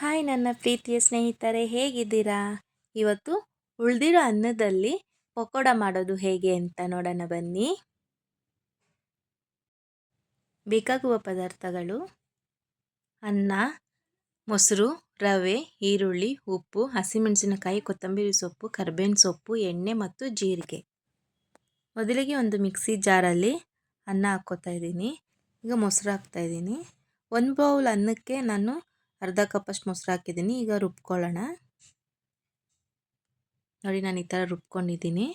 Hi ನನ್ನ ಪ್ರೀತಿಯ ಸ್ನೇಹಿತರೆ, ಹೇಗಿದ್ದೀರಾ? ಇವತ್ತು ಉಳಿದಿರೋ ಅನ್ನದಲ್ಲಿ ಪಕೋಡ ಮಾಡೋದು ಹೇಗೆ ಅಂತ ನೋಡೋಣ ಬನ್ನಿ. ಬೇಕಾಗುವ ಪದಾರ್ಥಗಳು ಅನ್ನ, ಮೊಸರು, ರವೆ, ಈರುಳ್ಳಿ, ಉಪ್ಪು, ಹಸಿಮೆಣಸಿನಕಾಯಿ, ಕೊತ್ತಂಬರಿ ಸೊಪ್ಪು, ಕರ್ಬೇವಿನ ಸೊಪ್ಪು, ಎಣ್ಣೆ ಮತ್ತು ಜೀರಿಗೆ. ಮೊದಲಿಗೆ ಒಂದು ಮಿಕ್ಸಿ ಜಾರಲ್ಲಿ ಅನ್ನ ಹಾಕ್ಕೋತಾ ಇದ್ದೀನಿ. ಈಗ ಮೊಸರು ಹಾಕ್ತಾಯಿದ್ದೀನಿ ಒಂದು ಬೌಲ್ ಅನ್ನಕ್ಕೆ ನಾನು ಅರ್ಧ ಕಪ್ಪಷ್ಟು ಮೊಸರು ಹಾಕಿದ್ದೀನಿ, ಈಗ ರುಬ್ಕೊಳ್ಳೋಣ. ನೋಡಿ, ನಾನು ಈ ಥರ ರುಬ್ಕೊಂಡಿದ್ದೀನಿ.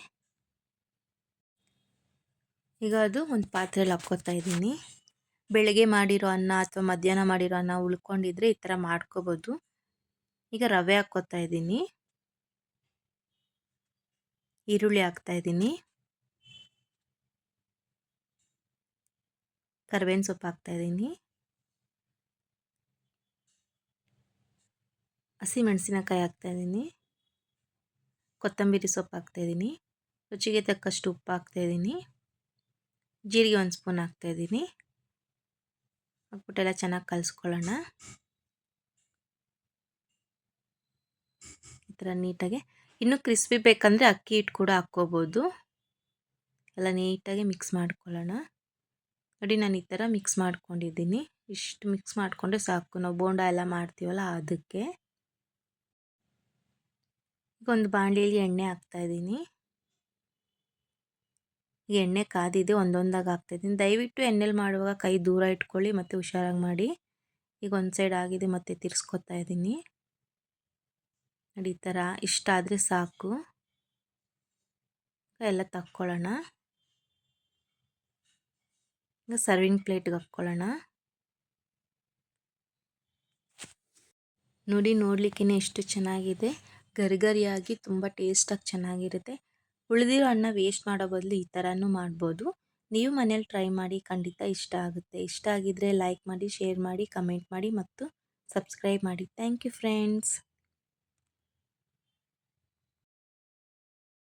ಈಗ ಅದು ಒಂದು ಪಾತ್ರೆಯಲ್ಲಿ ಹಾಕ್ಕೋತಾ ಇದ್ದೀನಿ. ಬೆಳಗ್ಗೆ ಮಾಡಿರೋ ಅನ್ನ ಅಥವಾ ಮಧ್ಯಾಹ್ನ ಮಾಡಿರೋ ಅನ್ನ ಉಳ್ಕೊಂಡಿದ್ರೆ ಈ ಥರ ಮಾಡ್ಕೋಬೋದು. ಈಗ ರವೆ ಹಾಕ್ಕೋತಾ ಇದ್ದೀನಿ. ಈರುಳ್ಳಿ ಹಾಕ್ತಾ ಇದ್ದೀನಿ. ಕರ್ಬೇವಿನ ಸೊಪ್ಪು ಹಾಕ್ತಾ ಇದ್ದೀನಿ. ಹಸಿ ಮೆಣಸಿನಕಾಯಿ ಹಾಕ್ತಾಯಿದ್ದೀನಿ ಕೊತ್ತಂಬರಿ ಸೊಪ್ಪು ಹಾಕ್ತಾಯಿದ್ದೀನಿ ರುಚಿಗೆ ತಕ್ಕಷ್ಟು ಉಪ್ಪು ಹಾಕ್ತಾಯಿದ್ದೀನಿ ಜೀರಿಗೆ ಒಂದು ಸ್ಪೂನ್ ಹಾಕ್ತಾಯಿದ್ದೀನಿ ಹಾಕ್ಬಿಟ್ಟೆಲ್ಲ ಚೆನ್ನಾಗಿ ಕಲಿಸ್ಕೊಳ್ಳೋಣ. ಈ ಥರ ನೀಟಾಗಿ. ಇನ್ನೂ ಕ್ರಿಸ್ಪಿ ಬೇಕಂದರೆ ಅಕ್ಕಿ ಹಿಟ್ಟು ಕೂಡ ಹಾಕ್ಕೋಬೋದು. ಎಲ್ಲ ನೀಟಾಗಿ ಮಿಕ್ಸ್ ಮಾಡ್ಕೊಳ್ಳೋಣ. ನೋಡಿ ನಾನು ಈ ಥರ ಮಿಕ್ಸ್ ಮಾಡ್ಕೊಂಡಿದ್ದೀನಿ. ಇಷ್ಟು ಮಿಕ್ಸ್ ಮಾಡಿಕೊಂಡ್ರೆ ಸಾಕು. ನಾವು ಬೋಂಡ ಎಲ್ಲ ಮಾಡ್ತೀವಲ್ಲ ಅದಕ್ಕೆ. ಒಂದು ಬಾಣಲಿಯಲ್ಲಿ ಎಣ್ಣೆ ಹಾಕ್ತಾಯಿದ್ದೀನಿ ಎಣ್ಣೆ ಕಾದಿದೆ, ಒಂದೊಂದಾಗಿ ಹಾಕ್ತಾಯಿದ್ದೀನಿ ದಯವಿಟ್ಟು ಎಣ್ಣೆಲಿ ಮಾಡುವಾಗ ಕೈ ದೂರ ಇಟ್ಕೊಳ್ಳಿ ಮತ್ತು ಹುಷಾರಾಗಿ ಮಾಡಿ. ಈಗ ಒಂದು ಸೈಡ್ ಆಗಿದೆ, ಮತ್ತೆ ತಿರ್ಸ್ಕೊತಾ ಇದ್ದೀನಿ. ನೋಡಿ, ಈ ಥರ ಇಷ್ಟ ಆದರೆ ಸಾಕು. ಎಲ್ಲ ತಕ್ಕೊಳ್ಳೋಣ. ಈಗ ಸರ್ವಿಂಗ್ ಪ್ಲೇಟ್ಗೆ ಹಾಕ್ಕೊಳ್ಳೋಣ. ನೋಡಿ ನೋಡ್ಲಿಕ್ಕೆ ಎಷ್ಟು ಚೆನ್ನಾಗಿದೆ. ಗರಿಗರಿಯಾಗಿ ತುಂಬ ಟೇಸ್ಟಾಗಿ ಚೆನ್ನಾಗಿರುತ್ತೆ. ಉಳಿದಿರೋ ಅನ್ನ ವೇಸ್ಟ್ ಮಾಡೋ ಬದಲು ಈ ಥರನೂ ಮಾಡ್ಬೋದು. ನೀವು ಮನೇಲಿ ಟ್ರೈ ಮಾಡಿ ಖಂಡಿತ ಇಷ್ಟ ಆಗುತ್ತೆ. ಇಷ್ಟ ಆಗಿದ್ದರೆ ಲೈಕ್ ಮಾಡಿ ಶೇರ್ ಮಾಡಿ ಕಮೆಂಟ್ ಮಾಡಿ ಮತ್ತು ಸಬ್ಸ್ಕ್ರೈಬ್ ಮಾಡಿ. Thank you friends